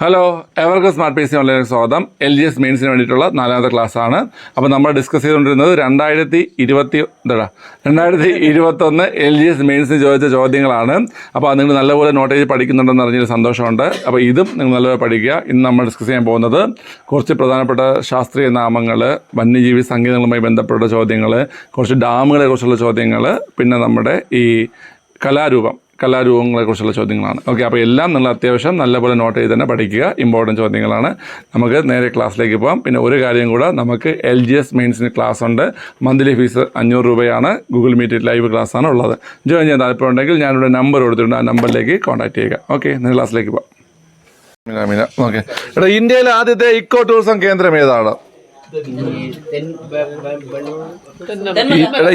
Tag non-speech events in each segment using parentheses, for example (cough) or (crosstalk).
Hello എവർക്ക് smart P C online സ്വാഗതം. L G S മെയിൻസിന് വേണ്ടിയിട്ടുള്ള നാലാമത്തെ ക്ലാസ് ആണ്. അപ്പോൾ നമ്മൾ ഡിസ്കസ് ചെയ്തുകൊണ്ടിരുന്നത് രണ്ടായിരത്തി ഇരുപത്തി എന്താ രണ്ടായിരത്തി ഇരുപത്തൊന്ന് എൽ ജി എസ് മെയിൻസിന് ചോദിച്ച ചോദ്യങ്ങളാണ്. അപ്പോൾ അത് നിങ്ങൾ നല്ലപോലെ നോട്ട് പഠിക്കുന്നുണ്ടെന്ന് അറിഞ്ഞൊരു സന്തോഷമുണ്ട്. അപ്പോൾ ഇതും നിങ്ങൾ നല്ലപോലെ പഠിക്കുക. ഇന്ന് നമ്മൾ ഡിസ്കസ് ചെയ്യാൻ പോകുന്നത് കുറച്ച് പ്രധാനപ്പെട്ട ശാസ്ത്രീയ നാമങ്ങൾ വന്യജീവി സംഗീതങ്ങളുമായി ബന്ധപ്പെട്ട ചോദ്യങ്ങൾ കുറച്ച് ഡാമുകളെ കുറിച്ചുള്ള ചോദ്യങ്ങൾ പിന്നെ നമ്മുടെ ഈ കലാരൂപം. കലാരൂപങ്ങളെക്കുറിച്ചുള്ള ചോദ്യങ്ങളാണ്. ഓക്കെ അപ്പോൾ എല്ലാം നിങ്ങൾ അത്യാവശ്യം നല്ലപോലെ നോട്ട് ചെയ്ത് തന്നെ പഠിക്കുക. ഇമ്പോർട്ടന്റ് ചോദ്യങ്ങളാണ്. നമുക്ക് നേരെ ക്ലാസ്സിലേക്ക് പോകാം പിന്നെ ഒരു കാര്യം കൂടെ നമുക്ക് എൽ ജി എസ് മെയിൻസിന് ക്ലാസ് ഉണ്ട്. മന്ത്ലി ഫീസ് അഞ്ഞൂറ് രൂപയാണ്. ഗൂഗിൾ മീറ്റ് ലൈവ് ക്ലാസ് ആണ് ഉള്ളത്. ജോയിൻ ചെയ്യാൻ താല്പര്യം ഉണ്ടെങ്കിൽ ഞാനിവിടെ നമ്പർ കൊടുത്തിട്ടുണ്ട്. ആ നമ്പറിലേക്ക് കോൺടാക്ട് ചെയ്യുക. ഓക്കെ നിങ്ങൾ ക്ലാസ്സിലേക്ക് പോകാം ഓക്കെ എടാ ഇന്ത്യയിലെ ആദ്യത്തെ ഇക്കോ ടൂറിസം കേന്ദ്രം ഏതാണ്?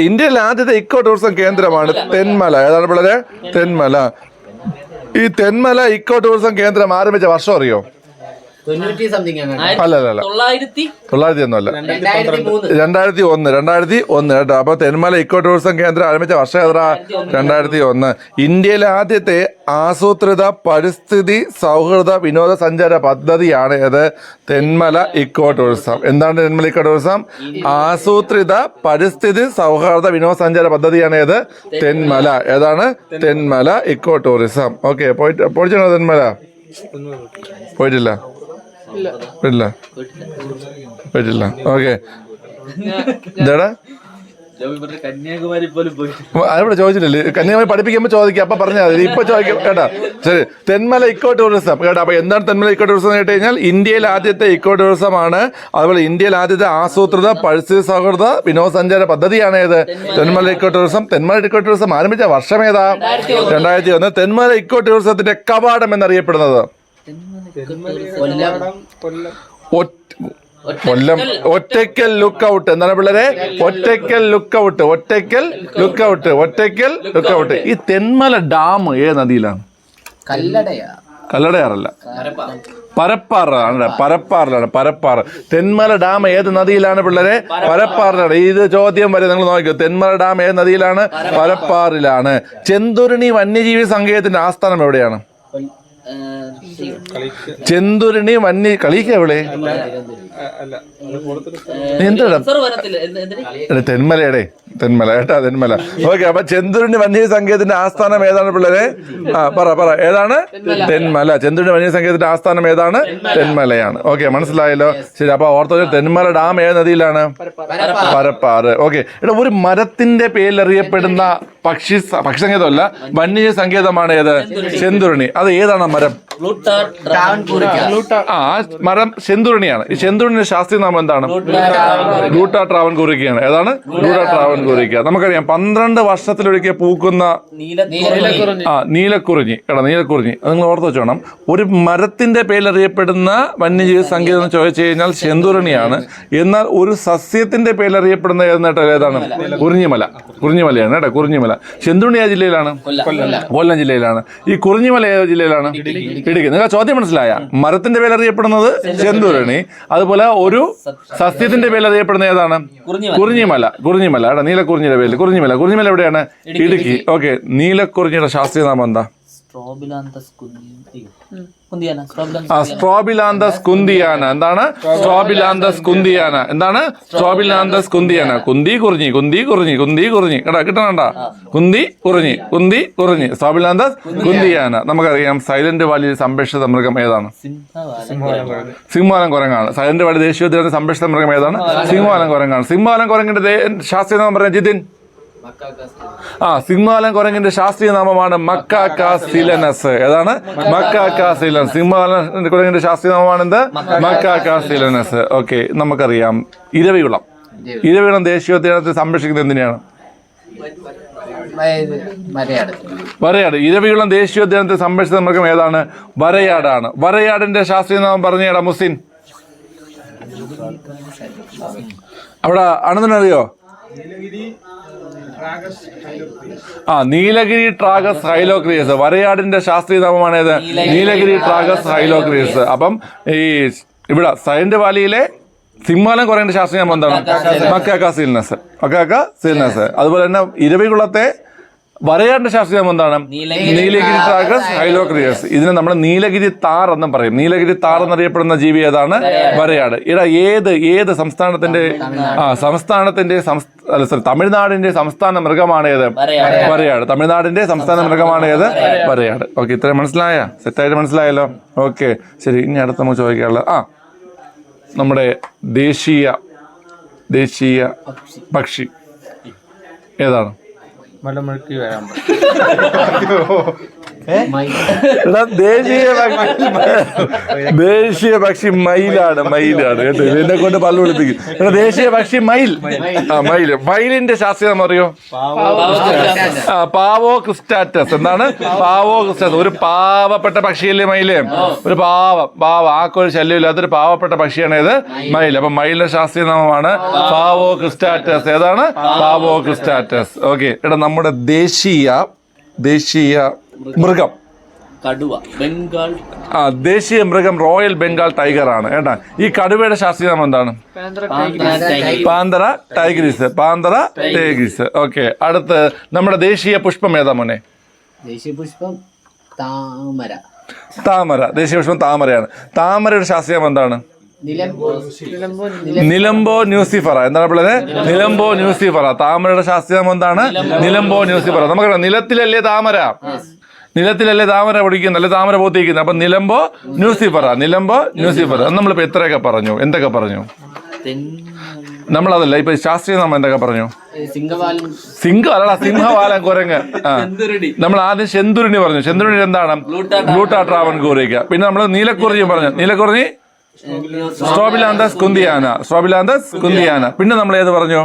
ഇന്ത്യയിലെ ആദ്യത്തെ ഇക്കോ ടൂറിസം കേന്ദ്രമാണ് തെന്മല. ഏതാണ് പിള്ളേരെ? തെന്മല. ഈ തെന്മല ഇക്കോ ടൂറിസം കേന്ദ്രം ആരംഭിച്ച വർഷം അറിയോ? തൊണ്ണൂറ്റി സംതിങ് അല്ല അല്ല അല്ല. തൊള്ളായിരത്തി തൊള്ളായിരത്തി ഒന്നും അല്ല രണ്ടായിരത്തി ഒന്ന് രണ്ടായിരത്തി ഒന്ന് കേട്ടോ. അപ്പൊ തെന്മല ഇക്കോ ടൂറിസം കേന്ദ്രം ആരംഭിച്ച വർഷം ഏതാ രണ്ടായിരത്തി ഒന്ന് ഇന്ത്യയിലെ ആദ്യത്തെ ആസൂത്രിത പരിസ്ഥിതി സൗഹൃദ വിനോദസഞ്ചാര പദ്ധതിയാണ് ഏത്? തെന്മല ഇക്കോ ടൂറിസം എന്താണ് തെന്മല ഇക്കോ ടൂറിസം ആസൂത്രിത പരിസ്ഥിതി സൗഹാർദ്ദ വിനോദസഞ്ചാര പദ്ധതിയാണ് ഏത്? തെന്മല. ഏതാണ്? തെന്മല ഇക്കോ ടൂറിസം ഓക്കെ പോയിട്ട് പോയിട്ടാണോ തെന്മല? പോയിട്ടില്ല. പോയിട്ടില്ല പോയിട്ടില്ല ഓക്കെ. ഇതാടാ? കന്യാകുമാരി പോലും പോയിട്ട് അവിടെ ചോദിച്ചില്ലേ കന്യാകുമാരി പഠിപ്പിക്കുമ്പോൾ ചോദിക്കാം. അപ്പൊ പറഞ്ഞാൽ മതി. ഇപ്പൊ ചോദിക്കാം കേട്ടാ. ശരി. തെന്മല ഇക്കോ ടൂറിസം കേട്ടോ അപ്പൊ എന്താണ് തെന്മല ഇക്കോ ടൂറിസം എന്ന് കേട്ട് കഴിഞ്ഞാൽ ഇന്ത്യയിൽ ആദ്യത്തെ ഇക്കോ ടൂറിസം ആണ്. അതുപോലെ ഇന്ത്യയിൽ ആദ്യത്തെ ആസൂത്രിത പരിസ്ഥിതി സൗഹൃദ വിനോദസഞ്ചാര പദ്ധതിയാണ് ഏത്? Thenmala eco tourism Thenmala eco tourism ആരംഭിച്ച വർഷം ഏതാ? രണ്ടായിരത്തി ഒന്ന്. തെന്മല ഇക്കോ ടൂറിസത്തിന്റെ കവാടം എന്നറിയപ്പെടുന്നത്. കൊല്ലം. ഒറ്റ- കൊല്ലം. ഒറ്റയ്ക്കൽ. ലുക്ക് ഔട്ട് എന്താണ് പിള്ളേരെ? Ottakkal look out Ottakkal look out Ottakkal look out ഈ തെന്മല ഡാം ഏത് നദിയിലാണ്? കല്ലടയാ. കല്ലടയാറല്ല. പരപ്പാറാണ് പരപ്പാറിലാണ്. പരപ്പാറ്. തെന്മല ഡാം ഏത് നദിയിലാണ് പിള്ളേരെ? പരപ്പാറിലാണ്. ഇത് ചോദ്യം വരെ നിങ്ങൾ നോക്കിയോ തെന്മല ഡാം ഏത് നദിയിലാണ്? പരപ്പാറിലാണ്. ചെന്തുരുണി വന്യജീവി സങ്കേതത്തിന്റെ ആസ്ഥാനം എവിടെയാണ്? ചെന്തുരുണി വന്യ കളിക്ക എവിടെ എന്താ തെന്മലയുടെ തെന്മല കേട്ടാ തെന്മല. ഓക്കെ അപ്പൊ ചെന്തുരണി വന്യ സംഗീതത്തിന്റെ ആസ്ഥാനം ഏതാണ് പിള്ളേരെ? ആ പറ പറ. ഏതാണ്? തെന്മല. ചെന്തുരണി വന്യ സംഗീതത്തിന്റെ ആസ്ഥാനം ഏതാണ്? തെന്മലയാണ്. ഓക്കെ മനസ്സിലായല്ലോ. ശരി അപ്പൊ ഓർത്തോ തെന്മല ഡാം ഏത് നദിയിലാണ്? പരപ്പാറ്. ഓക്കെ എടാ ഒരു മരത്തിന്റെ പേരിൽ അറിയപ്പെടുന്ന പക്ഷി പക്ഷി സങ്കേതമല്ല വന്യജീവി സങ്കേതമാണ് ഏത്? ചെന്തുരണി. അത് ഏതാണ് മരം? ആ ആ മരം ചെന്തുരണിയാണ്. ഈ ചെന്തുരണിന്റെ ശാസ്ത്രീയ നാമം എന്താണ്? ഗ്ലൂട്ട ട്രാവൻ കുറിക്കുകയാണ് ഏതാണ്? ഗ്ലൂട്ട ട്രാവൻ കുറിക്കുക നമുക്കറിയാം പന്ത്രണ്ട് വർഷത്തിലൊരിക്കൽ പൂക്കുന്ന ആ നീലക്കുറിഞ്ഞി. കേട്ടോ നീലക്കുറിഞ്ഞി. അത് നിങ്ങൾ ഓർത്ത് വെച്ചോണം. ഒരു മരത്തിന്റെ പേരിൽ അറിയപ്പെടുന്ന വന്യജീവി സംഗീതം എന്ന് ചോദിച്ചു കഴിഞ്ഞാൽ ചെന്തുരണിയാണ്. എന്നാൽ ഒരു സസ്യത്തിന്റെ പേരിൽ അറിയപ്പെടുന്ന ഏതെന്നിട്ട് ഏതാണ്? കുറിഞ്ഞിമല കുറിഞ്ഞിമലയാണ് കേട്ടോ കുറിഞ്ഞിമല. ചെന്തുരുണി ഏത് ജില്ലയിലാണ്? കൊല്ലം. ജില്ലയിലാണ്. ഈ കുറിഞ്ഞിമല ഏത് ജില്ലയിലാണ്? ഇടുക്കി. നിങ്ങൾ ചോദ്യം മനസ്സിലായ? മരത്തിന്റെ പേര് അറിയപ്പെടുന്നത് ചെന്തുരണി. അതുപോലെ ഒരു സസ്യത്തിന്റെ പേര് അറിയപ്പെടുന്നത് ഏതാണ്? കുറിഞ്ഞിമല. കുറിഞ്ഞിമല. കേട്ടോ നീലക്കുറിഞ്ഞിയുടെ പേരിൽ കുറിഞ്ഞിമല. കുറിഞ്ഞിമല എവിടെയാണ്? ഇടുക്കി ഓക്കെ. നീലക്കുറിഞ്ഞിയുടെ ശാസ്ത്രീയ നാമം എന്താ? Strobilanthes kunthiana. എന്താണ്? Strobilanthes kunthiana. എന്താണ്? സ്ട്രോബിലാന്തസ് കുന്തിയാന കുന്തി കുറിഞ്ഞി കുന്തി കുറിഞ്ഞി കുന്തി കുറിഞ്ഞി. കേട്ടാ കിട്ടണണ്ട? കുന്തി കുറിഞ്ഞി കുന്തി കുറിഞ്ഞി. Strobilanthes kunthiana. നമുക്കറിയാം സൈലന്റ് വാലിയിൽ സംരക്ഷിത മൃഗം ഏതാണ്? സിംഹവാലം. കുരങ്ങാണ്. സൈലന്റ് വാലി ദേശീയോദ്യാന സംരക്ഷിത മൃഗം ഏതാണ്? സിംഹവാലം. കുരങ്ങാണ്. സിംഹവാലം കുരങ്ങിന്റെ ദേ- ശാസ്ത്രീയ നാമം പറഞ്ഞ ജിതിൻ. ആ സിംഹാലൻ കുരങ്ങിന്റെ ശാസ്ത്രീയ നാമമാണ് മക്കാക്ക സിലനസ്. ഏതാണ്? മക്കാക്ക സിലനസ്. സിംഹവാലൻ കുരങ്ങിന്റെ ശാസ്ത്രീയ നാമമാണ് എന്ത് മക്കാക്ക സിലനസ്. ഓക്കെ നമുക്കറിയാം. ഇരവികുളം. ഇരവികുളം ദേശീയോദ്യാനത്തെ സംരക്ഷിക്കുന്നത് എന്തിനാണ് വരയാട്. ഇരവികുളം ദേശീയോദ്യാനത്തെ സംരക്ഷിത മൃഗം ഏതാണ്? വരയാടാണ്. വരയാടിന്റെ ശാസ്ത്രീയ നാമം പറഞ്ഞേടാ മുസിൻ? അവിടെ അണുന്നറിയോ ആ നീലഗിരി ട്രാഗസ് ഹൈലോക്രിയസ് വരയാടിന്റെ ശാസ്ത്രീയ നാമമാണ് ഏത്? നീലഗിരി ട്രാഗസ് ഹൈലോക്രിയസ് അപ്പം ഈ ഇവിടെ സൈലന്റ് വാലിയിലെ സിംഹാലം കുറയേണ്ട ശാസ്ത്രീയ നാമം എന്താണ്? മക്കാക്ക സീൽനസ്. മക്കാക്ക സീൽനസ്. അതുപോലെ തന്നെ ഇരവികുളത്തെ വരയാടിന്റെ ശാസ്ത്രീയം എന്താണ്? നീലഗിരി ട്രാഗസ് ഹൈലോക്രിയസ് ഇതിനെ നമ്മൾ നീലഗിരി താർ എന്നും പറയും. നീലഗിരി താർ എന്നറിയപ്പെടുന്ന ജീവി ഏതാണ്? വരയാട്. ഇടാ ഏത് ഏത് സംസ്ഥാനത്തിന്റെ ആ സംസ്ഥാനത്തിന്റെ അല്ല സോറി തമിഴ്നാടിന്റെ സംസ്ഥാന മൃഗമാണ് ഏത്? വരയാട്. വരയാട്. തമിഴ്നാടിന്റെ സംസ്ഥാന മൃഗമാണ് ഏത്? വരയാട്. ഓക്കെ ഇത്രയും മനസ്സിലായ? സെറ്റായിട്ട് മനസ്സിലായല്ലോ? ഓക്കെ ശരി ഇനി അടുത്ത നമുക്ക് ചോദിക്കാനുള്ളത്. ആ നമ്മുടെ ദേശീയ ദേശീയ പക്ഷി. ഏതാണ്? മലമുഴക്കി വരാൻ എടാ, ദേശീയ പക്ഷി (laughs) ദേശീയ പക്ഷി മയിലാണ് മയിലാണ് കേട്ടോ? എന്നെ കൊണ്ട് പല്ല് വിളിപ്പിക്കും എടാ ദേശീയ പക്ഷി മയിൽ. ആ മയിൽ മയിലിന്റെ ശാസ്ത്രീയം അറിയോ ആ പാവോ ക്രിസ്റ്റാറ്റസ്. എന്താണ്? Pavo cristatus. ഒരു പാവപ്പെട്ട പക്ഷിയല്ലേ മയിൽ? ഒരു പാവം പാവ. ആക്കൊരു ശല്യമില്ലാത്തൊരു പാവപ്പെട്ട പക്ഷിയാണ് ഇത് മയിൽ. അപ്പൊ മയിലിന്റെ ശാസ്ത്രീയ നാമമാണ് പാവോ ക്രിസ്റ്റാറ്റസ്. ഏതാണ്? Pavo cristatus. ഓക്കെ. എടാ നമ്മുടെ ദേശീയ ദേശീയ മൃഗം. കടുവ. ബംഗാൾ. ആ ദേശീയ മൃഗം റോയൽ ബംഗാൾ ടൈഗർ ആണ് കേട്ടാ. ഈ കടുവയുടെ ശാസ്ത്രീയ നാമം എന്താണ്? Panthera tigris panthera tigris okay അടുത്ത് നമ്മുടെ ദേശീയ പുഷ്പം ഏതാ മോനെ? ദേശീയ പുഷ്പം താമര. താമര. ദേശീയ പുഷ്പം താമരയാണ്. താമരയുടെ ശാസ്ത്രീയ നാമം എന്താണ്? Nelumbo nelumbo nucifera. എന്താണ് പിള്ളേരെ? Nelumbo nucifera. താമരയുടെ ശാസ്ത്രീയ നാമം എന്താണ്? Nelumbo nucifera. നമുക്കറിയാം നിലത്തിലല്ലേ താമര? നിലത്തിലല്ലേ താമര പൊടിക്കുന്നത്? അല്ലെ താമര പോത്തിരിക്കുന്നത്. അപ്പൊ നിലമ്പോ ന്യൂസിഫറ. നിലമ്പോ ന്യൂസിഫറ നമ്മളിപ്പോ എത്രയൊക്കെ പറഞ്ഞു? എന്തൊക്കെ പറഞ്ഞു? നമ്മളതല്ല ഇപ്പൊ ശാസ്ത്രീയ നമ്മൾ എന്തൊക്കെ പറഞ്ഞു? സിംഹവാലം സിംഹം അല്ലടാ സിംഹവാലൻ കുരങ്ങ്. നമ്മൾ ആദ്യം ശെന്തുരുണി പറഞ്ഞു. ശെന്തുരുണി എന്താണ്? ബ്ലൂട്ടാ ട്രാവൻ. കൂറിക്ക. പിന്നെ നമ്മൾ നീലക്കുറിഞ്ഞി പറഞ്ഞു. നീലക്കുറിഞ്ഞി സ്ട്രോബിലാന്തസ് കുന്തിയാന. Strobilanthes kunthiana. പിന്നെ നമ്മൾ ഏത് പറഞ്ഞു?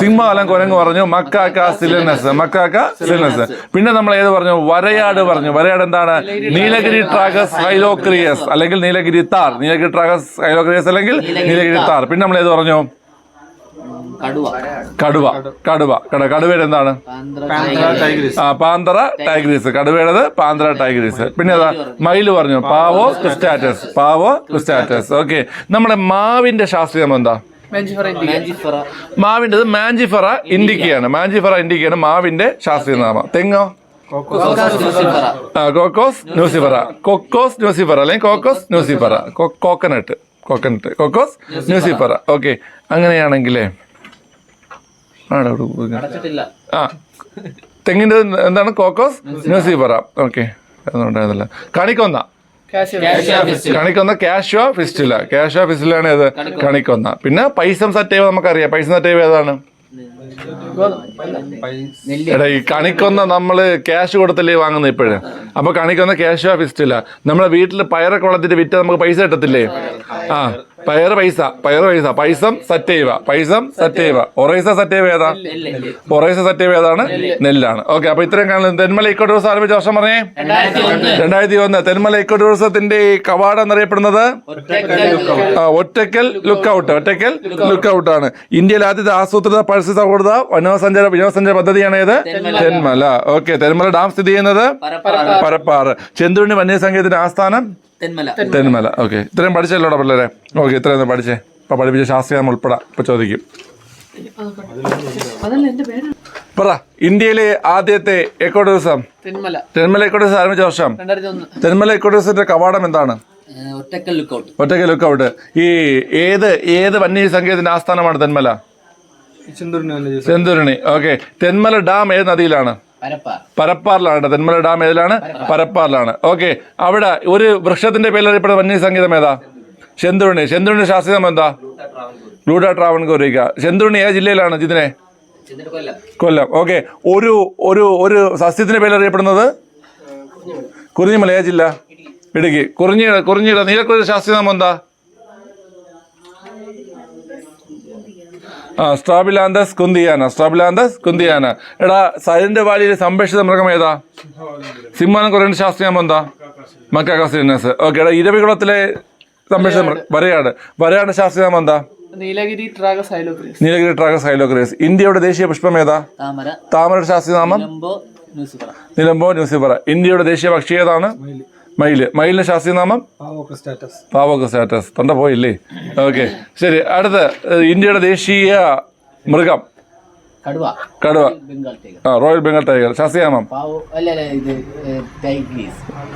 സിംഹാലം കുരങ്ങ് പറഞ്ഞു. Macaca silenus. Macaca silenus. പിന്നെ നമ്മൾ ഏത് പറഞ്ഞു? വരയാട് പറഞ്ഞു. വരയാട് എന്താണ്? Nilgiritragus. ഹൈലോക്രിയസ്. അല്ലെങ്കിൽ Nilgiri tahr. Nilgiritragus hylocrius അല്ലെങ്കിൽ നീലഗിരി താർ. പിന്നെ നമ്മൾ ഏത് പറഞ്ഞു? കടുവ. കടുവ. കടുവ. കട കടുവയുടെ എന്താണ്? ആ പാന്തറ ടൈഗ്രീസ് കടുവയുടേത് പാന്തറ ടൈഗ്രീസ് പിന്നെ അതാ മയിൽ പറഞ്ഞു. Pavo cristatus. Pavo cristatus. Okay. നമ്മുടെ മാവിന്റെ ശാസ്ത്രീയം എന്താ? മാഞ്ചിഫറ മാവിന്റെത് മാഞ്ചിഫറ ഇൻഡിക്കയാണ് മാഞ്ചിഫറ ഇൻഡിക്കയാണ് മാവിന്റെ ശാസ്ത്രീയ നാമം തെങ്ങോ? കോക്കോസ്. ന്യൂസിഫറ കൊക്കോസ് ന്യൂസിഫറ അല്ലെങ്കിൽ cocos nucifera coconut. Coconut cocos? Nucifera. Okay. അങ്ങനെയാണെങ്കിലേ. അടച്ചിട്ടില്ല. ആ. തെങ്ങിന്റെ എന്താണ്? കോക്കോസ്? Nucifera okay. അതുകൊണ്ടായിരുന്നില്ല കണിക്കൊന്ന. കണിക്കൊന്ന ഓഫ് ഫിസ്റ്റില ഓഫ് ഫിസ്റ്റിലാണ് ഏത് കണിക്കൊന്ന. പിന്നെ പൈസം ചെയ്യുമ്പോൾ നമുക്കറിയാം. പൈസം ചെയ്യുമ്പോൾ ഏതാണ്? എടാ ഈ കണിക്കൊന്ന നമ്മൾ ക്യാഷ് കൊടുത്തല്ലേ വാങ്ങുന്നത് ഇപ്പോഴും? അപ്പൊ കണിക്കൊന്ന ക്യാഷോ ഫിസ്റ്റില നമ്മളെ വീട്ടിൽ പയറൊക്കെ വളർത്തിട്ട് വിറ്റ് നമുക്ക് പൈസ കിട്ടത്തില്ലേ? ആ. പയറ് പൈസ പയർ പൈസ. പൈസം സറ്റൈവ പൈസം സറ്റൈവ. ഒറൈസ സറ്റൈവ ഏതാ? ഒറൈസ സറ്റൈവ ഏതാണ്? നെല്ലാണ്. ഓക്കെ അപ്പൊ ഇത്രയും കാണുന്നത് തെന്മല ഇക്കോ ടൂറിസം ആരംഭിച്ച വർഷം പറഞ്ഞേ? രണ്ടായിരത്തി ഒന്ന് തെന്മല ഇക്കോ ടൂറിസത്തിന്റെ കവാടം എന്നറിയപ്പെടുന്നത്? Ottakkal look out Ottakkal look out ആണ്. ഇന്ത്യയിൽ ആദ്യത്തെ ആസൂത്രിത പരിസ്ഥിതി സൗഹൃദ വിനോദസഞ്ചാര വിനോദസഞ്ചാര പദ്ധതിയാണ് ഏത്? തെന്മല. ഓക്കെ തെന്മല ഡാം സ്ഥിതി ചെയ്യുന്നത്? പരപ്പാറ. പരപ്പാറ്. ചെന്തുണ്ണി വന്യസംഗീതത്തിന്റെ ആസ്ഥാനം? തെന്മല. തെന്മല. ഓക്കെ. ഇത്രയും പഠിച്ചല്ലോടാ പിള്ളേരെ? ഓക്കെ ഇത്രയും പഠിച്ചേ. ഇപ്പൊ പഠിപ്പിച്ച ശാസ്ത്രീയം ഉൾപ്പെടെ. ഇപ്പൊ ചോദിക്കും. പറ ഇന്ത്യയിലെ ആദ്യത്തെ eco tourism Thenmala. Thenmala eco tourism ആരംഭിച്ച വർഷം? തെന്മല എക്കോ ടൂറിസത്തിന്റെ കവാടം എന്താണ്? ഒറ്റക്കൽ ലുക്കൗട്ട്. ഒറ്റയ്ക്ക് ലുക്ക് ഔട്ട് ഈ ഏത് ഏത് വന്യജീവി സങ്കേതത്തിന്റെ ആസ്ഥാനമാണ് തെന്മല? ചെന്തുരുണി. ഓക്കെ. തെന്മല ഡാം ഏത് നദിയിലാണ്? പരപ്പാറിലാണ്. തെന്മല ഡാം ഏതിലാണ്? പരപ്പാറിലാണ്. ഓക്കെ അവിടെ ഒരു വൃക്ഷത്തിന്റെ പേരിൽ അറിയപ്പെടുന്ന വന്യ സംഗീതം ഏതാ? ശെന്തുരുണി ശെന്തുരുണി ശാസ്ത്രീയം എന്താ? ലൂഡ ട്രാവൻകൂറിക്ക ശെന്തുരുണി ഏത് ജില്ലയിലാണ് ജിതിനെ? കൊല്ലം. ഓക്കെ ഒരു ഒരു ഒരു സസ്യത്തിന്റെ പേരിൽ അറിയപ്പെടുന്നത്? കുറിഞ്ഞിമല ഏത് ജില്ല? ഇടുക്കി. കുറിഞ്ഞ കുറിഞ്ഞിയുടെ നീലക്കുറി ശാസ്ത്രീയനാമം എന്താ? ആ സ്ട്രാബിലാന്തസ് കുന്തിയാന സ്ട്രാബിലാന്തസ് കുന്തിയാന. എടാ സൈലന്റ് വാലിയിലെ സംരക്ഷിത മൃഗം ഏതാ? സിംഹാനം കുറേ ശാസ്ത്രീയം എന്താ? മക്കാസിനസ് ഓക്കെ എടാ ഇരവികുളത്തിലെ സംരക്ഷിത മൃഗം വരയാട്. വരയാട്. ശാസ്ത്രീയം എന്താ? നീലഗിരി ട്രാഗസ് ഹൈലോക്രേസ് ഇന്ത്യയുടെ ദേശീയ പുഷ്പം ഏതാ? താമര. താമരയുടെ ശാസ്ത്രീയ നാമം? നിലമ്പോ ന്യൂസിഫറ ഇന്ത്യയുടെ ദേശീയ പക്ഷി ഏതാണ്? മയിൽ. മയിലിന്റെ ശാസ്ത്രീയനാമം പാവോക്ക സ്റ്റാറ്റസ്. തൊണ്ട പോയില്ലേ? ഓക്കെ. ശരി അടുത്ത ഇന്ത്യയുടെ ദേശീയ മൃഗം. കടുവ. ആ റോയൽ ബംഗാൾ ടൈഗർ ശാസ്ത്രീയനാമം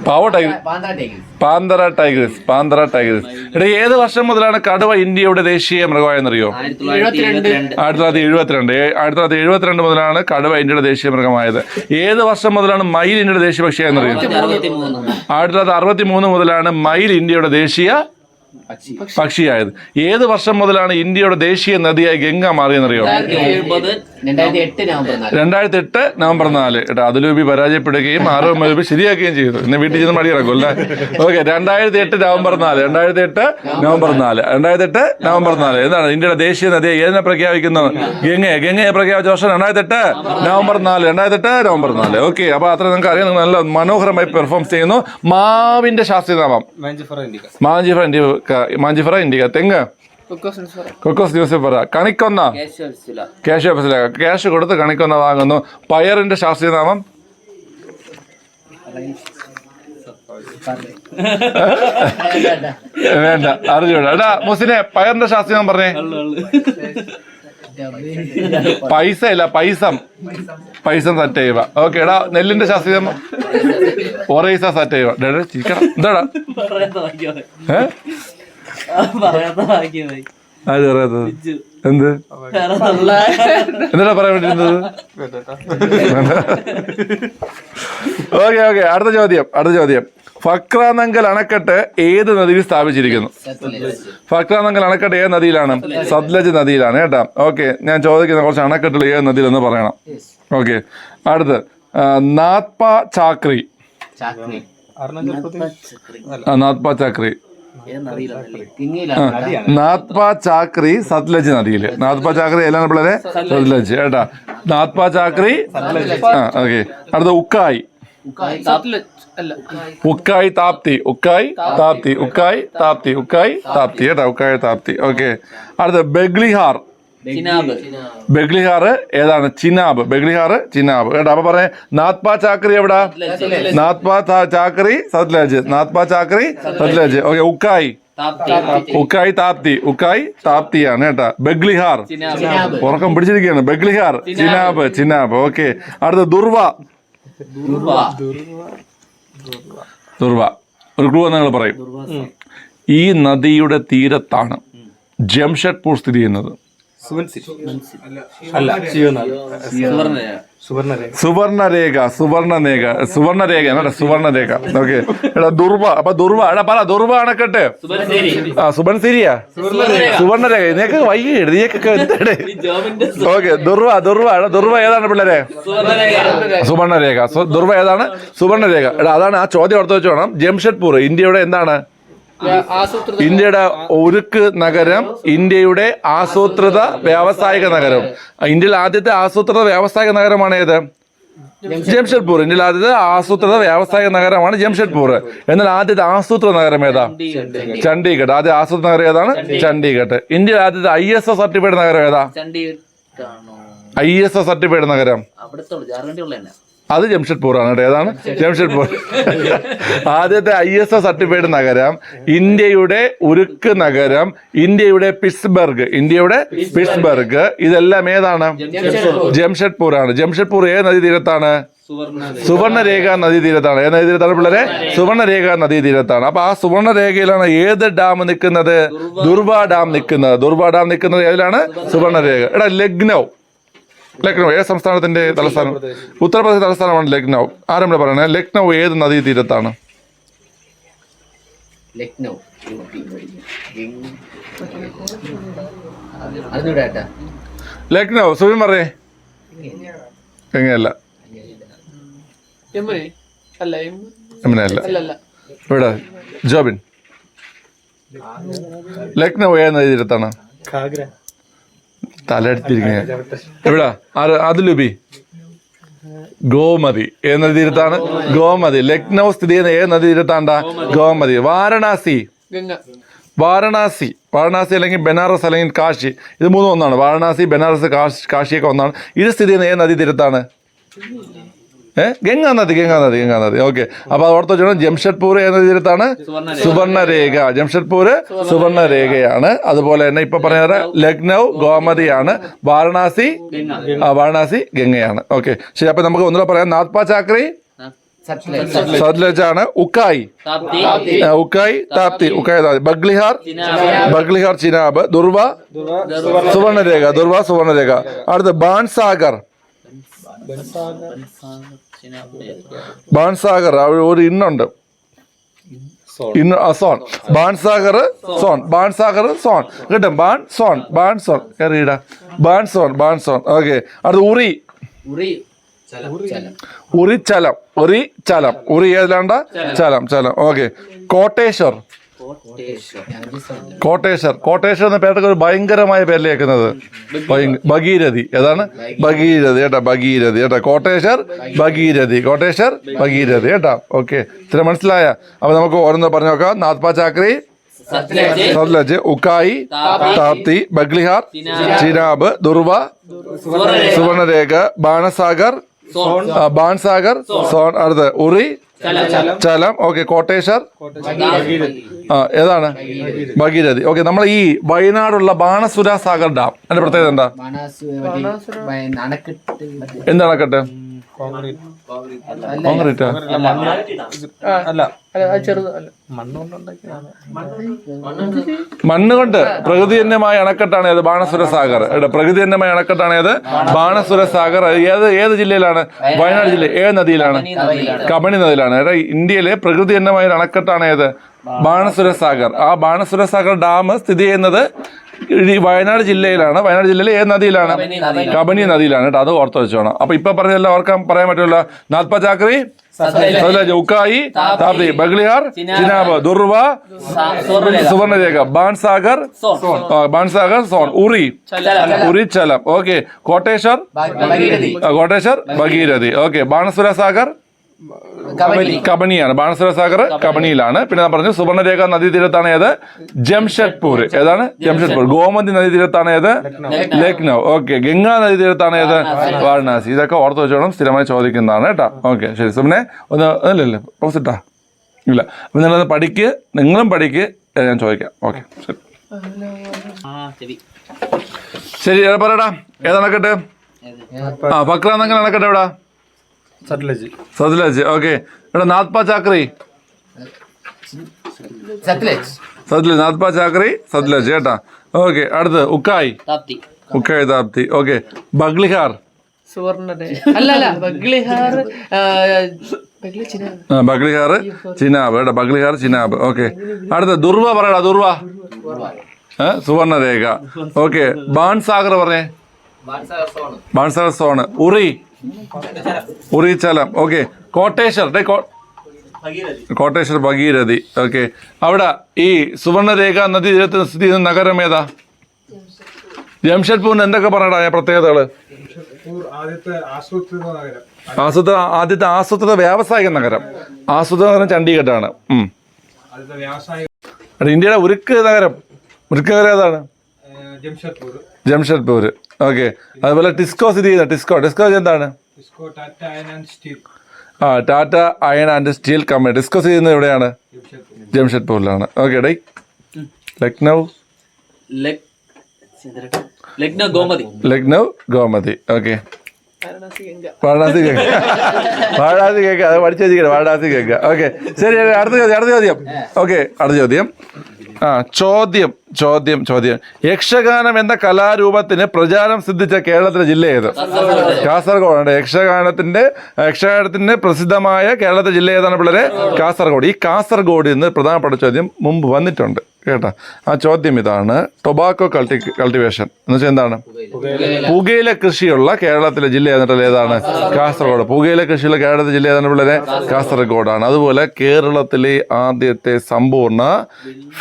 പാവോ tiger panthera tigris panthera tigers panthera tigers എടാ ഏത് വർഷം മുതലാണ് കടുവ ഇന്ത്യയുടെ ദേശീയ മൃഗമായെന്നറിയോ? ആയിരത്തി തൊള്ളായിരത്തി എഴുപത്തിരണ്ട്. ആയിരത്തി തൊള്ളായിരത്തി എഴുപത്തിരണ്ട് മുതലാണ് കടുവ ഇന്ത്യയുടെ ദേശീയ മൃഗമായത്. ഏത് വർഷം മുതലാണ് മയിൽ ഇന്ത്യയുടെ ദേശീയ പക്ഷിയായെന്നറിയോ? ആയിരത്തി തൊള്ളായിരത്തി അറുപത്തി മൂന്ന് മുതലാണ് മയിൽ ഇന്ത്യയുടെ ദേശീയ പക്ഷിയായത്. ഏത് വർഷം മുതലാണ് ഇന്ത്യയുടെ ദേശീയ നദിയായി ഗംഗ മാറിയെന്നറിയോ? രണ്ടായിരത്തി എട്ട് നവംബർ നാല്. കേട്ടോ അതിലൂപി പരാജയപ്പെടുകയും ആറ് മലൂപി ശരിയാക്കുകയും ചെയ്തു. ഇന്ന് വീട്ടിൽ ചെന്ന് മടി കിടക്കും അല്ലേ? ഓക്കെ രണ്ടായിരത്തി എട്ട് നവംബർ നാല്. രണ്ടായിരത്തി എട്ട് നവംബർ നാല്. രണ്ടായിരത്തി എട്ട് നവംബർ നാല്. എന്താണ് ഇന്ത്യയുടെ ദേശീയ നദിയെ ഏതിനെ പ്രഖ്യാപിക്കുന്നത് ഗംഗയെ. ഗംഗയെ പ്രഖ്യാപിച്ച വർഷം രണ്ടായിരത്തി എട്ട് നവംബർ നാല്. രണ്ടായിരത്തി എട്ട് നവംബർ നാല്. ഓക്കെ അപ്പൊ അത്ര നിങ്ങൾക്ക് അറിയാം. നിങ്ങൾ നല്ല മനോഹരമായി പെർഫോം ചെയ്യുന്നു. മാവിന്റെ ശാസ്ത്രീയ നാമം. ഇൻഡിക്ക മാഞ്ചിഫറ ഇന്ത്യ മാഞ്ചിഫറ ഇന്ത്യ തെങ്ങ്. കൊക്കോസ് ന്യൂസ് പേപ്പർ കണിക്കൊന്ന. ക്യാഷ് ഓഫീസിലെ ക്യാഷ് കൊടുത്ത് കണിക്കൊന്ന വാങ്ങുന്നു. പയറിന്റെ ശാസ്ത്രീയ നാമം? വേണ്ട അറിഞ്ഞൂടാ. എടാ മുസിനെ പയറിന്റെ ശാസ്ത്രീയ നാമം പറഞ്ഞേ. പൈസ ഇല്ല പൈസം. പൈസം സെറ്റ് ചെയ്യുക. ഓക്കെ എടാ നെല്ലിന്റെ ശാസ്ത്രീയം ഒറൈസ സെറ്റ് ചെയ്യുക. ചിരിക്കണം. എന്താടാ? ആര് പറയാത്തത്? എന്ത്? എന്താ പറയാൻ വേണ്ടിയിരുന്നത്? Okay okay. അടുത്ത ചോദ്യം അടുത്ത ചോദ്യം. ഫക്രാനങ്കൽ അണക്കെട്ട് ഏത് നദിയിൽ സ്ഥാപിച്ചിരിക്കുന്നു? ഫക്രാനങ്കൽ അണക്കെട്ട് ഏത് നദിയിലാണ്? സത്ലജ് നദിയിലാണ് കേട്ടാ. ഓക്കെ ഞാൻ ചോദിക്കുന്ന കുറച്ച് അണക്കെട്ടുകൾ ഏത് നദിയിലെന്ന് പറയണം. ഓക്കെ അടുത്ത് നാത്പ ചാക്രി. നാത്പ ചാക്രി. നാത്പ ചാക്രി സത്ലജ് നദിയിൽ. നാത്പ ചാക്രി ഏതാണ് പിള്ളേരെ? സത്ലജ്. കേട്ടാ. നാത്പ ചാക്രി ആ ഓക്കെ. അടുത്ത ഉക്കായി. ഉക്കായി താപ്തി. ഉക്കായി താപ്തി. ഉക്കായി താപ്തി. ഉക്കായി താപ്തി. കേട്ടാ ഉക്കായി താപ്തി. ഓക്കെ. അടുത്ത ബെഗ്ലിഹാർ. ബെഗ്ലിഹാർ ഏതാണ്? ചിനാബ്. ബഗ്ലിഹാറ് ചിനാബ്. കേട്ടോ അപ്പൊ പറയാം നാത്പ ചാക്രി എവിടാ? നാത്പ ചാക്രി സത്ലജ്. നാത്പ ചാക്രി സത്ലജ്. ഓക്കെ ഉക്കായി. താപ്തി. ഉക്കായി താപ്തി. ഉക്കായി താപ്തിയാണ് കേട്ടാ. ബഗ്ലിഹാർ. ചിനാബ്. ഉറക്കം പിടിച്ചിരിക്കുകയാണ്. ബഗ്ലിഹാർ. ചിനാബ്. ചിനാബ് ഓക്കെ. അടുത്ത ദുർവ. ദുർവ. ദുർവ. ഒരു ക്ലൂ നിങ്ങൾ പറയും. ഈ നദിയുടെ തീരത്താണ് ജംഷഡ്പൂർ സ്ഥിതി ചെയ്യുന്നത്. സുവൻസിരി അല്ല ശിവനാഥ് സുവർണ സുവർണരേ സുവർണരേഖ. സുവർണരേഖ. സുവർണരേഖ എന്നാ സുവർണരേഖ. ഓക്കെ. എടാ ദുർവ അപ്പൊ ദുർവ എടാ പറ ദുർവ അണക്കെട്ട് ആ സുബൻ സിരിയ? സുവർണരേഖ. നീക്ക് വൈകി നീക്കൊക്കെ ജോബിന്റെ ഓക്കെ ദുർവ ദുർവ എടാ ദുർവ ഏതാണ് പിള്ളേരെ? സുവർണരേഖ. ദുർവ ഏതാണ്? സുവർണരേഖ. എടാ അതാണ് ആ ചോദ്യം ഓർത്ത് വെച്ചോണം ജംഷഡ്പൂർ ഇന്ത്യയുടെ എന്താണ്? ഇന്ത്യയുടെ ഒരുക്ക് നഗരം ഇന്ത്യയുടെ ആസൂത്രിത വ്യാവസായിക നഗരം. ഇന്ത്യയിൽ ആദ്യത്തെ ആസൂത്രിത വ്യാവസായിക നഗരമാണ് ഏത്? ജംഷഡ്പൂർ. ഇന്ത്യയിൽ ആദ്യത്തെ ആസൂത്രിത വ്യാവസായിക നഗരമാണ് ജംഷഡ്പൂർ. എന്നാൽ ആദ്യത്തെ ആസൂത്ര നഗരം ഏതാ? ചണ്ഡീഗഡ്. ആദ്യ ആസൂത്ര നഗരം ഏതാണ്? ചണ്ഡീഗഡ്. ഇന്ത്യയിൽ ആദ്യത്തെ ഐ എസ് ഒ സർട്ടിഫൈഡ് നഗരം ഏതാ? ഐ എസ് ഒ സർട്ടിഫൈഡ് നഗരം. അത് ജംഷഡ്പൂർ ആണ് കേട്ടോ. ഏതാണ്? ജംഷഡ്പൂർ. ആദ്യത്തെ ഐ എസ് ഒ സർട്ടിഫൈഡ് നഗരം ഇന്ത്യയുടെ ഉരുക്ക് നഗരം ഇന്ത്യയുടെ പിറ്റ്സ്ബർഗ് ഇന്ത്യയുടെ പിറ്റ്സ്ബർഗ്. ഇതെല്ലാം ഏതാണ്? ജംഷഡ്പൂർ. ആണ്. ജംഷഡ്പൂർ ഏത് നദീതീരത്താണ്? സുവർണരേഖ നദീ തീരത്താണ് ഏത് നദീ തീരത്താണ് പിള്ളേരെ? സുവർണരേഖ നദീ തീരത്താണ് അപ്പൊ ആ സുവർണരേഖയിലാണ് ഏത് ഡാം നിൽക്കുന്നത്? ദുർവ ഡാം നിൽക്കുന്നത്. ദുർവ ഡാം നിൽക്കുന്നത് ഏതിലാണ്? സുവർണരേഖ. എടാ ലക്നൗ. ലക്നൗ ഏത് സംസ്ഥാനത്തിന്റെ തലസ്ഥാനം? ഉത്തർപ്രദേശ് തലസ്ഥാനമാണ് ലക്നൗ. ആരും പറയണേ? ലക്നൗ ഏത് നദീ തീരത്താണ് ലക്നൗ ലക്നൗ സുബിൻ പറയേ. എങ്ങനെയല്ല? അല്ല ഇവിടെ ജോബിൻ. ലക്നൗ ഏത് നദീ തീരത്താണ് ഖാഗ്ര തലയെടുത്തിരിക്കുന്ന എവിടാ? ആര്? അതിലുബി ഗോമതി. ഏത് നദി തീരത്താണ് ഗോമതി. ലക്നൗ സ്ഥിതി ചെയ്യുന്ന ഏത് നദി തീരത്താണ്ട ഗോമതി. വാരണാസി. വാരണാസി. വാരണാസി അല്ലെങ്കിൽ ബനാറസ് അല്ലെങ്കിൽ കാശി. ഇത് മൂന്നും ഒന്നാണ്. വാരണാസി ബനാറസ് കാശി കാശിയൊക്കെ ഒന്നാണ്. ഇത് സ്ഥിതി ചെയ്യുന്ന ഏത് നദി തീരത്താണ് ഗംഗാ നദി ഗംഗാ നദി ഗംഗാ നദി ഓക്കെ അപ്പോൾ ഓർത്ത് വെച്ചോണം. ജംഷഡ്പൂർ എന്ന തീരത്താണ് സുവർണരേഖ. ജംഷഡ്പൂർ സുവർണരേഖയാണ്. അതുപോലെ തന്നെ ഇപ്പൊ പറഞ്ഞ ലക്നൗ ഗോമതിയാണ്. വാരണാസി വാരണാസി ഗംഗയാണ്. ഓക്കെ. ശരി അപ്പൊ നമുക്ക് ഒന്നുകൂടെ പറയാം. നാത്പ ചാക്രി? സത്ലജ് ആണ് ഉക്കായി ഉക്കായി താപ്തി. ഉക്കായി താപ്തി ബഗ്ലിഹാർ ബഗ്ലിഹാർ ചിനാബ്. ദുർവ സുവർണരേഖ. ദുർവ സുവർണരേഖ. അടുത്ത് ബാൺസാഗർ ബാൺസാഗർ ഒരു ഇന്നുണ്ട്. ഇന്ന് സോൺ. ബാൺസാഗർ സോൺ. ബാൺസാഗർ സോൺ. കിട്ടും ബാൺ സോൺ. ബാൺ സോൺ. കയറിയിടാ ബാൺ സോൺ ബാൺ സോൺ. ഓക്കെ. അടുത്ത് ഉറി. ഉറി. ഉറി. ചലം. ഉറി ചലം. ഉറി ഏതിലാണ്ട? ചലം ചലം. ഓക്കെ. കോട്ടേശ്വർ. കോട്ടേശ്വർ. കോട്ടേശ്വർ. എന്ന പേരൊക്കെ ഒരു ഭയങ്കരമായ പേരിൽ കേൾക്കുന്നത്. ഭഗീരഥി. ഏതാണ്? ഭഗീരഥി. കേട്ടാ ഭഗീരഥി കേട്ടാ. കോട്ടേശ്വർ ഭഗീരഥി. കോട്ടേശ്വർ ഭഗീരഥി. കേട്ടാ. ഓക്കെ. ഇത്ര മനസ്സിലായ. അപ്പൊ നമുക്ക് ഓരോന്ന് പറഞ്ഞു നോക്കാം. നാഥ്പ ചാക്രി സത്ലജ് ഉക്കായി താപ്തി ബഗ്ലിഹാർ ചിനാബ് ദുർവ സുവർണരേഖ ബാണസാഗർ ബാൺസാഗർ സോൺ. അടുത്ത് ഉറി ചലം. ഓക്കെ കോട്ടേശ്വർ. ആ ഏതാണ്? ഭഗീരഥി. ഓക്കെ നമ്മൾ ഈ വയനാടുള്ള ബാണസുര സാഗർ ഡാം. അതിന്റെ പ്രത്യേകത എന്താ? അണക്കെട്ട് കോൺക്രീറ്റ്. അല്ല മണ്ണ് കൊണ്ട് പ്രകൃതിജന്യമായ അണക്കെട്ടാണ് ഏത്? ബാണസുര സാഗർ. പ്രകൃതിജന്യമായ അണക്കെട്ടാണ് ഏത്? ബാണസുര സാഗർ. ഏത് ഏത് ജില്ലയിലാണ്? വയനാട്. ജില്ല. ഏത് നദിയിലാണ്? കബണി നദിയിലാണ്. എടാ ഇന്ത്യയിലെ പ്രകൃതിജന്യമായ ഒരു അണക്കെട്ടാണ് ഏത്? ബാണസുര സാഗർ. ആ ബാണസുര സാഗർ ഡാം സ്ഥിതി ചെയ്യുന്നത് വയനാട് ജില്ലയിലാണ്. വയനാട് ജില്ലയിലെ ഏത് നദിയിലാണ്? കബനി നദിയിലാണ്. കേട്ടോ. അത് ഓർത്ത് വെച്ചോണം. അപ്പൊ ഇപ്പൊ പറഞ്ഞല്ലോ ഓർക്കാൻ പറയാൻ പറ്റുമല്ലോ നാൽപ്പ ചാക്രി സത്ലജ് ഉക്കായി താപ്തി ബഗ്ലിഹാർ ചിനാബ് ദുർവ സുവർണരേഖ. ബാൻസാഗർ ബാൺസാഗർ സോൺ. ആ, ബാൺസാഗർ സോൺ. ഉറി. ഉറി ചലം ഓക്കെ. കോട്ടേശ്വർ കോട്ടേശ്വർ ഭഗീരഥി. ഓക്കെ. ബാണസുര സാഗർ കബനിയാണ്. ബാണസര സാഗർ കബനിയിലാണ്. പിന്നെ ഞാൻ പറഞ്ഞു സുവർണരേഖ നദീതീരത്താണ് ഏത്? ജംഷഡ്പൂർ. ഏതാണ്? ജംഷഡ്പൂർ. ഗോമതി നദീതീരത്താണ് ഏത്? ലക്നൗ. ഓക്കെ. ഗംഗാ നദീതീരത്താണ് ഏത്? വാരണാസി. ഇതൊക്കെ ഓർത്ത് വെച്ചോണം സ്ഥിരമായി ചോദിക്കുന്നതാണ് കേട്ടോ. ഓക്കെ ശരി. സുമനെ ഒന്ന് അല്ലല്ലേ ഓപ്പോസിറ്റാ ഇല്ല. അപ്പം നിങ്ങളൊന്ന് പഠിക്ക്. നിങ്ങളും പഠിക്ക്. ഞാൻ ചോദിക്കാം. ഓക്കെ ശരി. ആ ശരി. പറയടാ? ഏതണക്കെട്ട് ആ ഫക്ര നടക്കട്ടെ എവിടാ? സത്ലജ്. സത്ലജ് ഓക്കെ. എടാ നാത്പ ചാക്രി. സത്ലജ്. സത്ലജ് നാഥ്പ ചാക്രി സത്ലജ് കേട്ടാ. ഓക്കെ അടുത്ത് ഉക്കായ്. ഉക്കായ് താപ്തി. ഓക്കെ ബഗ്ലിഹാർ. സുവർണരേ അല്ല അല്ല ബഗ്ലിഹാർ ചിനാബ്. കേട്ടോ ബഗ്ലിഹാർ ചിനാബ്. ഓക്കെ. അടുത്ത ദുർവ പറയടാ ദുർവ. സുവർണരേഖ. ഓക്കെ ബാൺസാഗർ പറഞ്ഞേ. ബാൺസാഗർ സോണ്. ഉറി. ഉറി ചലം ഓക്കെ കോട്ടേശ്വർ ഡേ കോട്ടേശ്വർ ഭഗീരഥി. ഓക്കെ അവിടെ ഈ സുവർണരേഖ നദി തീരത്ത് സ്ഥിതി ചെയ്യുന്ന നഗരം ഏതാ? ജംഷഡ്പൂരിന് എന്തൊക്കെ പ്രത്യേകതകൾ? ആസൂത്രിത നഗരം. ആസൂത്ര ആദ്യത്തെ ആസൂത്രിത വ്യാവസായിക നഗരം. ആസൂത്രിത നഗരം ചണ്ഡീഗഡാണ്. ഇന്ത്യയുടെ ഉരുക്ക് നഗരം. ഉരുക്ക് നഗരം ഏതാണ്? ജംഷഡ്പൂർ. ജംഷഡ്പൂർ ഓക്കെ. അതുപോലെ ടിസ്കോ സ്ഥിതി ചെയ്യുന്ന ടിസ്കോ. ടിസ്കോ എന്താണ് ISCO Tata iron and steel. ആ Tata iron and steel company. TISCO സ്ഥിതി ചെയ്യുന്നത് എവിടെയാണ്? ജംഷഡ്പൂരിലാണ്. ഓക്കെ ഡൈ ലക്നൗ? ലക്നൗ ഗോമതി. ലക്നൗ ഗോമതി. ഓക്കെ. വാരണാസി ഗംഗ വാരണാസി കേക്ക് വാരണാസി കേക്ക് അത് പഠിച്ചു വെച്ചിരിക്കണം വാരണാസി കേക്ക് ഓക്കെ. ശരി ശരി, അടുത്ത ചോദ്യം അടുത്ത ചോദ്യം. ഓക്കെ അടുത്ത ചോദ്യം. ആ ചോദ്യം ചോദ്യം ചോദ്യം. യക്ഷഗാനം എന്ന കലാരൂപത്തിന് പ്രചാരം സിദ്ധിച്ച കേരളത്തിലെ ജില്ല ഏത് കാസർഗോഡ് യക്ഷഗാനത്തിന്റെ യക്ഷഗാനത്തിന്റെ പ്രസിദ്ധമായ കേരളത്തിലെ ജില്ല ഏതാണ് പിള്ളേരെ? കാസർഗോഡ്. ഈ കാസർഗോഡ് നിന്ന് പ്രധാനപ്പെട്ട ചോദ്യം മുമ്പ് വന്നിട്ടുണ്ട്. കേട്ടോ. ആ ചോദ്യം ഇതാണ്. ടൊബാക്കോ കൾട്ടി കൾട്ടിവേഷൻ എന്ന് വെച്ചാൽ എന്താണ്? പുകയില. കൃഷിയുള്ള കേരളത്തിലെ ജില്ല എന്നിട്ട് ഏതാണ്? കാസർഗോഡ്. പുകയില കൃഷിയുള്ള കേരളത്തിലെ ജില്ല ഏതാണ് പിള്ളേരെ? കാസർഗോഡാണ്. അതുപോലെ കേരളത്തിലെ ആദ്യത്തെ സമ്പൂർണ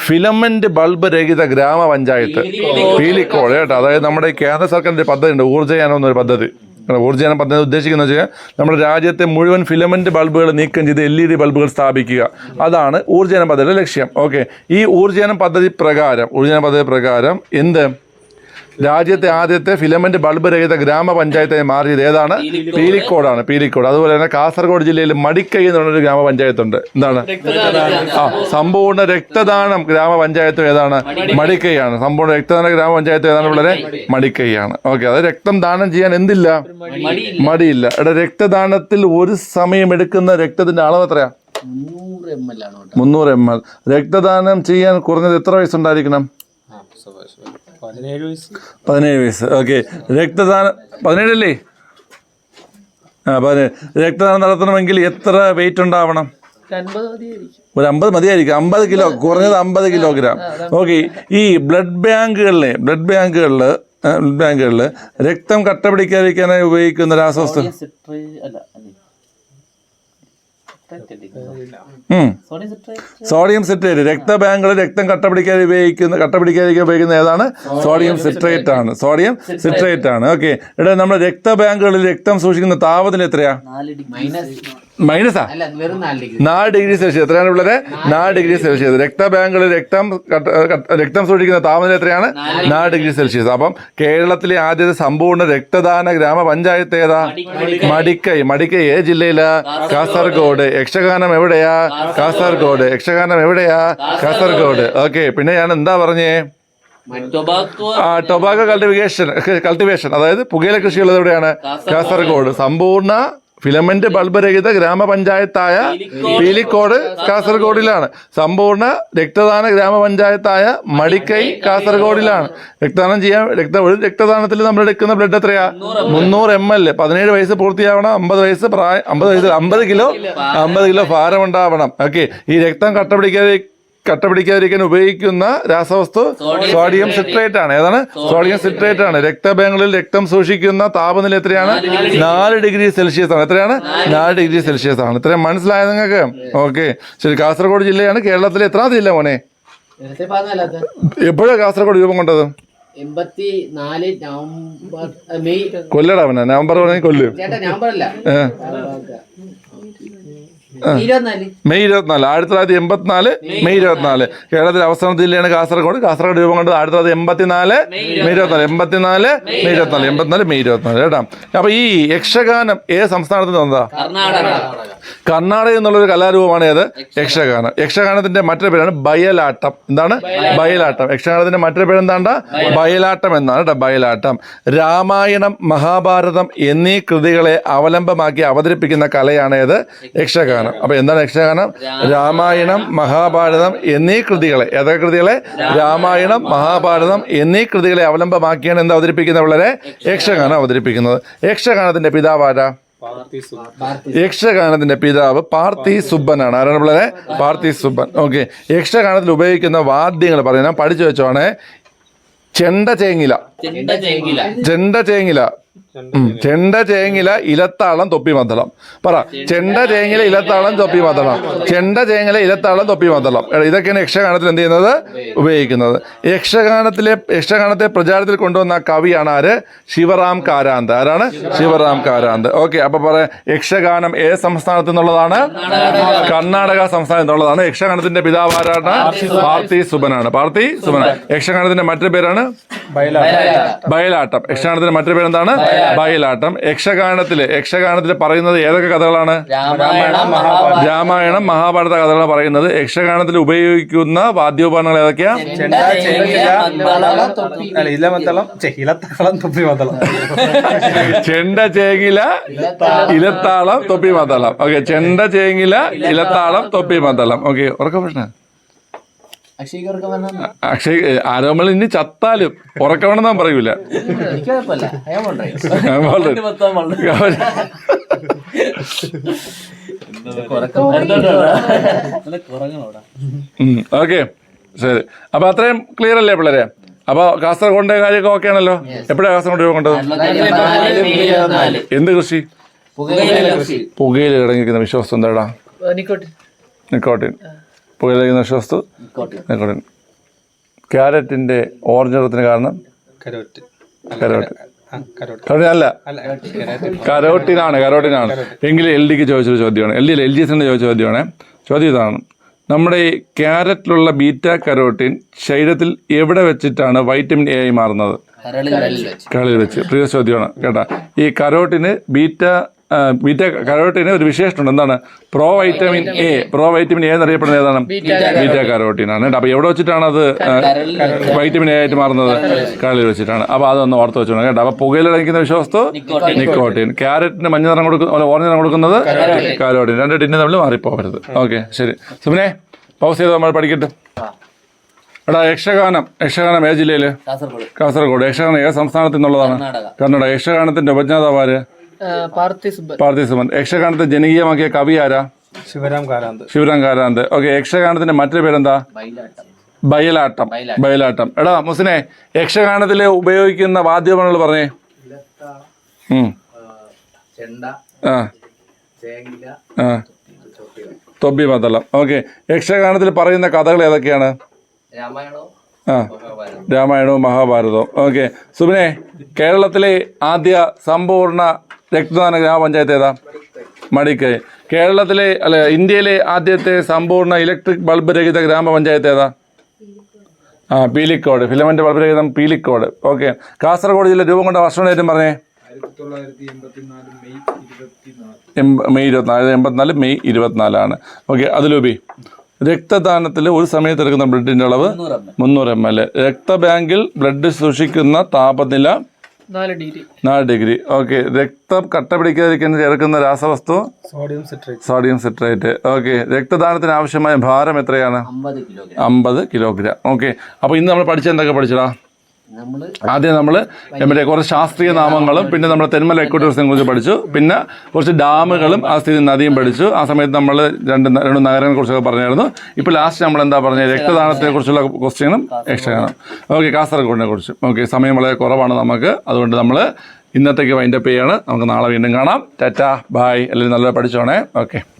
ഫിലമെന്റ് ബൾബ് രഹിത ഗ്രാമപഞ്ചായത്ത്. പീലിക്കോട്. കേട്ടോ. അതായത് നമ്മുടെ കേന്ദ്ര സർക്കാരിന്റെ പദ്ധതി ഉണ്ട് ഊർജയാനം എന്നൊരു പദ്ധതി. ഊർജയാനം പദ്ധതി ഉദ്ദേശിക്കുന്നത് വെച്ചാൽ നമ്മുടെ രാജ്യത്തെ മുഴുവൻ ഫിലമെന്റ് ബൾബുകൾ നീക്കം ചെയ്ത് എൽ ഇ ഡി ബൾബുകൾ സ്ഥാപിക്കുക. അതാണ് ഊർജനം പദ്ധതിയുടെ ലക്ഷ്യം. ഓക്കെ. ഈ ഊർജനം പദ്ധതി പ്രകാരം ഊർജനം പദ്ധതി പ്രകാരം എന്ത്? രാജ്യത്തെ ആദ്യത്തെ ഫിലമെന്റ് ബൾബ് രഹിത ഗ്രാമപഞ്ചായത്തായി മാറിയത് ഏതാണ്? പീലിക്കോടാണ് പീലിക്കോട്. അതുപോലെ തന്നെ കാസർഗോഡ് ജില്ലയിൽ മടിക്കൈ എന്ന് പറഞ്ഞൊരു ഗ്രാമപഞ്ചായത്തുണ്ട്. എന്താണ്? ആ സമ്പൂർണ രക്തദാനം ഗ്രാമപഞ്ചായത്ത് ഏതാണ്? മടിക്കൈയാണ്. സമ്പൂർണ രക്തദാന ഗ്രാമപഞ്ചായത്ത് ഏതാണ് വളരെ മടിക്കൈയാണ്. ഓക്കെ അത് രക്തം ദാനം ചെയ്യാൻ എന്തില്ല? മടിയില്ല. എടാ രക്തദാനത്തിൽ ഒരു സമയം എടുക്കുന്ന രക്തത്തിന്റെ അളവ് എത്രയാ? മുന്നൂറ് എം എൽ രക്തദാനം ചെയ്യാൻ കുറഞ്ഞത് എത്ര വയസ്സുണ്ടായിരിക്കണം? പതിനേഴ് വയസ്സ്. ഓക്കെ രക്തദാനം പതിനേഴല്ലേ? ആ പതിനേഴ്. രക്തദാനം നടത്തണമെങ്കിൽ എത്ര വെയിറ്റ് ഉണ്ടാവണം? ഒരു അമ്പത് മതിയായിരിക്കും. അമ്പത് കിലോ കുറഞ്ഞത് അമ്പത് കിലോഗ്രാം. ഓക്കെ ഈ ബ്ലഡ് ബാങ്കുകളിലെ ബ്ലഡ് ബാങ്കുകളിൽ ബ്ലഡ് ബാങ്കുകളിൽ രക്തം കട്ട പിടിക്കാതിരിക്കാനായി ഉപയോഗിക്കുന്ന രാസവസ്തു സിട്രേ അല്ല അല്ലേ ഉം. സോഡിയം സിട്രേറ്റ് രക്തബാങ്കുകളിൽ രക്തം കട്ടപിടിക്കാൻ ഉപയോഗിക്കുന്ന കട്ട പിടിക്കാതിരിക്കാൻ ഉപയോഗിക്കുന്ന ഏതാണ്? സോഡിയം സിട്രേറ്റ് ആണ്. സോഡിയം സിട്രേറ്റ് ആണ്. ഓക്കെ ഇവിടെ നമ്മുടെ രക്തബാങ്കുകളിൽ രക്തം സൂക്ഷിക്കുന്ന താപനില എത്രയാ? മൈനസ്? നാല് ഡിഗ്രി. സെൽഷ്യസ്. എത്രയാണ് ഉള്ളത് നാല് ഡിഗ്രി സെൽഷ്യസ്. രക്തബാങ്കുകളിൽ രക്തം രക്തം സൂക്ഷിക്കുന്ന താപനില എത്രയാണ്? നാല് ഡിഗ്രി സെൽഷ്യസ്. അപ്പം കേരളത്തിലെ ആദ്യത്തെ സമ്പൂർണ രക്തദാന ഗ്രാമപഞ്ചായത്ത് ഏതാ? മടിക്കൈ. മടിക്കൈ. ഏത് ജില്ലയിലാ? കാസർഗോഡ്. യക്ഷഗാനം എവിടെയാ? കാസർഗോഡ്. യക്ഷഗാനം എവിടെയാ? കാസർഗോഡ്. ഓക്കെ പിന്നെ ഞാൻ എന്താ പറഞ്ഞേ? Tobacco cultivation cultivation. അതായത് പുകയില കൃഷിയുള്ളത് എവിടെയാണ്? കാസർഗോഡ്. സമ്പൂർണ ഫിലമെന്റ് ബൾബ് രഹിത ഗ്രാമപഞ്ചായത്തായ പീലിക്കോട് കാസർഗോഡിലാണ്. സമ്പൂർണ രക്തദാന ഗ്രാമപഞ്ചായത്തായ മടിക്കൈ കാസർഗോഡിലാണ്. രക്തദാനം ചെയ്യാൻ രക്ത ഒരു രക്തദാനത്തിൽ നമ്മൾ എടുക്കുന്ന ബ്ലഡ് എത്രയാ? മുന്നൂറ് എം എൽ പതിനേഴ് വയസ്സ് പൂർത്തിയാവണം അമ്പത് വയസ്സ് പ്രായം അമ്പത് വയസ്സ് അമ്പത് കിലോ അമ്പത് കിലോ ഭാരം. ഉണ്ടാവണം ഓക്കെ. ഈ രക്തം കട്ട പിടിക്കാതെ കട്ട പിടിക്കാതിരിക്കാൻ ഉപയോഗിക്കുന്ന രാസവസ്തു സോഡിയം സിട്രേറ്റ് ആണ്. ഏതാണ്? സോഡിയം സിട്രേറ്റ് ആണ്. രക്തബാങ്കുകളിൽ രക്തം സൂക്ഷിക്കുന്ന താപനില എത്രയാണ്? നാല് ഡിഗ്രി സെൽഷ്യസ്. ആണ്. എത്രയാണ്? നാല് ഡിഗ്രി സെൽഷ്യസ് ആണ്. ഇത്രയും മനസ്സിലായത് നിങ്ങൾക്ക്? ഓക്കെ. ശരി കാസർഗോഡ് ജില്ലയാണ് കേരളത്തിലെ എത്ര ജില്ല മോനെ? എപ്പോഴാണ് കാസർഗോഡ് രൂപം കൊണ്ടത്? കൊല്ലടാ അവനെ. നവംബർ പറഞ്ഞാൽ കൊല്ലും ചേട്ടാ നവംബർ അല്ല ഏ. ഇരുപത്തിനാല് മെയ് ഇരുപത്തിനാല്. ആയിരത്തി തൊള്ളായിരത്തി എൺപത്തിനാല് മെയ് ഇരുപത്തിനാല്. കേരളത്തിലെ അവസാന ജില്ലയാണ് കാസർഗോഡ്. കാസർഗോഡ് രൂപം കൊണ്ടത് ആയിരത്തി തൊള്ളായിരത്തി എൺപത്തിനാല് മെയ് ഇരുപത്തിനാല്. എൺപത്തിനാല് മെയ് ഇരുപത്തിനാല്. എൺപത്തിനാല് മെയ് ഇരുപത്തിനാല്. കേട്ടോ. അപ്പൊ ഈ യക്ഷഗാനം ഏത് സംസ്ഥാനത്ത് നിന്നതാ കർണാടക. എന്നുള്ളൊരു കലാരൂപമാണ് ഏത്? യക്ഷഗാനം. യക്ഷഗാനത്തിന്റെ മറ്റൊരു പേരാണ് ബയലാട്ടം. എന്താണ്? ബയലാട്ടം. യക്ഷഗാനത്തിന്റെ മറ്റൊരു പേര് എന്താണ്ട ബയലാട്ടം എന്നാണ് കേട്ടോ ബയലാട്ടം. രാമായണം മഹാഭാരതം എന്നീ കൃതികളെ അവലംബമാക്കി അവതരിപ്പിക്കുന്ന കലയാണ് ഏത്? യക്ഷഗാനം. അപ്പൊ എന്താണ് യക്ഷഗാനം രാമായണം. മഹാഭാരതം എന്നീ കൃതികളെ. ഏതൊക്കെ കൃതികളെ? രാമായണം മഹാഭാരതം എന്നീ കൃതികളെ അവലംബമാക്കിയാണ് എന്ത് അവതരിപ്പിക്കുന്നത് വളരെ യക്ഷഗാനം. അവതരിപ്പിക്കുന്നത്. യക്ഷഗാനത്തിന്റെ പിതാവാരാ യക്ഷഗാനത്തിന്റെ പിതാവ് പാർത്തി സുബ്ബനാണ് ആരാണ് പിള്ളേരെ? പാർത്ഥി സുബ്ബൻ. ഓക്കെ. യക്ഷഗാനത്തിൽ ഉപയോഗിക്കുന്ന വാദ്യങ്ങൾ പറയുന്ന പഠിച്ചു വെച്ചോണേ ചെണ്ട ചേങ്ങില. ചെണ്ട ചേങ്ങില. ചെണ്ട ചേങ്ങില ഇലത്താളം തൊപ്പി മദ്ദളം പറ. ചെണ്ട ചേങ്ങില ഇലത്താളം തൊപ്പി മദ്ദളം ചെണ്ട ചേങ്ങില ഇലത്താളം തൊപ്പി മദ്ദളം ഇതൊക്കെയാണ് യക്ഷഗാനത്തിൽ എന്ത് ചെയ്യുന്നത്? ഉപയോഗിക്കുന്നത്. യക്ഷഗാനത്തിലെ യക്ഷഗാനത്തെ പ്രചാരത്തിൽ കൊണ്ടുവന്ന കവിയാണ് ആര്? ശിവറാം കാരാന്ത്. ആരാണ്? ശിവറാം. കാരാന്ത്. ഓക്കെ അപ്പൊ പറയാം യക്ഷഗാനം ഏത് സംസ്ഥാനത്ത് നിന്നുള്ളതാണ്? കർണാടക. സംസ്ഥാനത്ത് നിന്നുള്ളതാണ്. യക്ഷഗാനത്തിന്റെ പിതാവ് ആരാണ്? പാർത്തി സുബനാണ്. പാർത്തി സുബനാണ് യക്ഷഗാനത്തിന്റെ മറ്റൊരു പേരാണ്? ബയലാട്ടം. യക്ഷഗാനത്തിന്റെ മറ്റൊരു പേരെന്താണ്? ബയലാട്ടം യക്ഷഗാനത്തിൽ യക്ഷഗാനത്തിൽ പറയുന്നത് ഏതൊക്കെ കഥകളാണ്? രാമായണം മഹാഭാരതം. രാമായണം മഹാഭാരത കഥകളാണ് പറയുന്നത്. യക്ഷഗാനത്തിൽ ഉപയോഗിക്കുന്ന വാദ്യോപകരണങ്ങൾ ഏതൊക്കെയാ? ചെണ്ട ചേങ്ങില ഇലത്താളം തൊപ്പി മത്തളം ചെണ്ട ചേങ്ങില ഇലത്താളം തൊപ്പി മദ്ദളം. ഓക്കെ ചെണ്ട ചേങ്ങില ഇലത്താളം തൊപ്പി മദ്ദളം. ഓക്കെ ഉറക്ക പ്രശ്നം. അക്ഷയ് ആരോമൽ ഇനി ചത്താലും ഉറക്കണമെന്ന് ഞാൻ പറയൂല ഓക്കെ. ശരി. അപ്പൊ അത്രയും ക്ലിയർ അല്ലേ പിള്ളേരെ? അപ്പൊ കാസർഗോഡിന്റെ കാര്യമൊക്കെ ഓക്കെ ആണല്ലോ? എപ്പോഴാണ് കാസർഗോഡ് കൊണ്ടത് എന്ത് കൃഷി? പുകയില കൃഷി. പുകയിൽ കിടങ്ങിക്കുന്ന വിശ്വാസം എന്താടാ? നിക്കോട്ടിൻ. നിക്കോട്ടിൻ. പുകയിൽ കിടക്കുന്ന വിശ്വാസത്ത് നിക്കോട്ടിൻ. ക്യാരറ്റിന്റെ ഓറഞ്ച് നിറത്തിന് കാരണം കരോട്ട് അല്ല. കരോട്ടിനാണ് കരോട്ടിനാണ്. എങ്കിൽ എൽ ഡിക്ക് ചോദിച്ചൊരു ചോദ്യമാണ്. എൽ ഡി എൽ ജി എസിന്റെ ചോദിച്ച ചോദ്യമാണ്. ചോദ്യം ഇതാണ്. നമ്മുടെ ഈ ക്യാരറ്റിലുള്ള ബീറ്റ കരോട്ടിൻ ശരീരത്തിൽ എവിടെ വെച്ചിട്ടാണ് വൈറ്റമിൻ എ ആയി മാറുന്നത്? കരൾ കരളിൽ വെച്ച്. കളിയിൽ വെച്ച്. പ്രിയ ചോദ്യമാണ് കേട്ടാ. ഈ കരോട്ടിന് ബീറ്റ ബീറ്റ കരോട്ടീന് ഒരു വിശേഷമുണ്ട് എന്താണ്? Pro vitamin A. Pro vitamin A എന്നറിയപ്പെടുന്നത് ഏതാണ്? Beta carotene. ആണ് കേട്ടോ. അപ്പോൾ എവിടെ വെച്ചിട്ടാണ് അത് വൈറ്റമിൻ എ ആയിട്ട് മാറുന്നത്? കളിയിൽ വെച്ചിട്ടാണ്. അപ്പോൾ അതൊന്ന് ഓർത്ത് വെച്ചോണം കേട്ടോ. അപ്പോൾ പുകയിൽ അടങ്ങിക്കുന്ന വിശ്വാസത്തു നിക്കോട്ടീൻ. ക്യാരറ്റിന് മഞ്ഞ നിറം കൊടുക്കുന്ന അല്ല ഓറഞ്ച് നിറം കൊടുക്കുന്നത് കരോട്ടീൻ. രണ്ട് ടിന്നെ തമ്മിൽ മാറിപ്പോകരുത്. ഓക്കെ ശരി. സുമിനെ പൗസ് ചെയ്ത് നമ്മൾ പഠിക്കട്ടെ? എടാ യക്ഷഗാനം. യക്ഷഗാനം ഏത് ജില്ലയിൽ കാസർഗോഡ്. യക്ഷഗാനം ഏത് സംസ്ഥാനത്തു നിന്നുള്ളതാണ്? കർണാടക. യക്ഷഗാനത്തിന്റെ ഉപജ്ഞാതാവാര് പാർത്ഥിസുമൻ യക്ഷഗാനത്തെ ജനകീയമാക്കിയ കവി ആരാ? ശിവരാം കാരാന്ത്. ശിവരാം കാരാന്ത്. ഓക്കെ യക്ഷഗാനത്തിന്റെ മറ്റൊരു പേരെന്താ? ബൈലാട്ടം. ബയലാട്ടം ബയലാട്ടം. എടാ മുസിനെ യക്ഷഗാനത്തിൽ ഉപയോഗിക്കുന്ന വാദ്യമാണ് പറഞ്ഞേ. തൊബി മതളം ഓക്കെ യക്ഷഗാനത്തിൽ പറയുന്ന കഥകൾ ഏതൊക്കെയാണ്? രാമായണോ ആ. രാമായണവും മഹാഭാരതവും. ഓക്കെ സുബിനെ കേരളത്തിലെ ആദ്യ സമ്പൂർണ രക്തദാന ഗ്രാമപഞ്ചായത്ത് ഏതാ? മടിക്കൈ. കേരളത്തിലെ അല്ല ഇന്ത്യയിലെ ആദ്യത്തെ സമ്പൂർണ ഇലക്ട്രിക് ബൾബ് രഹിത ഗ്രാമപഞ്ചായത്ത് ഏതാ? ആ പീലിക്കോട്. ഫിലമെന്റ് ബൾബ് രഹിതം പീലിക്കോട്. ഓക്കെ. കാസർഗോഡ് ജില്ല രൂപം കൊണ്ട വർഷം ഏറ്റവും പറഞ്ഞേ? മെയ് ഇരുപത്തിനാല്. എൺപത്തിനാല് മെയ് ഇരുപത്തിനാലാണ്. ഓക്കെ അതിലുപി രക്തദാനത്തിൽ ഒരു സമയത്ത് എടുക്കുന്ന ബ്ലഡിന്റെ അളവ് മുന്നൂറ് എം എൽ. രക്തബാങ്കിൽ ബ്ലഡ് സൂക്ഷിക്കുന്ന താപനില നാല് ഡിഗ്രി ഓക്കെ രക്തം കട്ട പിടിക്കാതിരിക്കാൻ ചേർക്കുന്ന രാസവസ്തു? Sodium citrate sodium citrate okay രക്തദാനത്തിന് ആവശ്യമായ ഭാരം എത്രയാണ്? അമ്പത് കിലോഗ്രാം അമ്പത് കിലോഗ്രാം ഓക്കെ അപ്പോൾ ഇന്ന് നമ്മൾ പഠിച്ച എന്തൊക്കെ പഠിച്ചടാ? ആദ്യം നമ്മൾ മറ്റേ കുറച്ച് ശാസ്ത്രീയ നാമങ്ങളും പിന്നെ നമ്മൾ തെന്മല എക്കോട്ടൂറിസത്തെ കുറിച്ച് പഠിച്ചു. പിന്നെ കുറച്ച് ഡാമുകളും ആ സ്ഥിതി നദിയും പഠിച്ചു. ആ സമയത്ത് നമ്മൾ രണ്ട് രണ്ട് നഗരങ്ങളെ കുറിച്ചൊക്കെ പറഞ്ഞായിരുന്നു. ഇപ്പൊ ലാസ്റ്റ് നമ്മൾ എന്താ പറഞ്ഞത്? രക്തദാനത്തെ കുറിച്ചുള്ള ക്വസ്റ്റ്യനും യക്ഷഗാനം ഓക്കെ കാസർഗോഡിനെ കുറിച്ച്. ഓക്കെ സമയം വളരെ കുറവാണ് നമുക്ക്. അതുകൊണ്ട് നമ്മൾ ഇന്നത്തേക്ക് വൈൻഡപ്പ് ചെയ്യാണ്. നമുക്ക് നാളെ വീണ്ടും കാണാം. ടാറ്റ ബായ് എല്ലാവരും നല്ലപോലെ പഠിച്ചോണേ. ഓക്കെ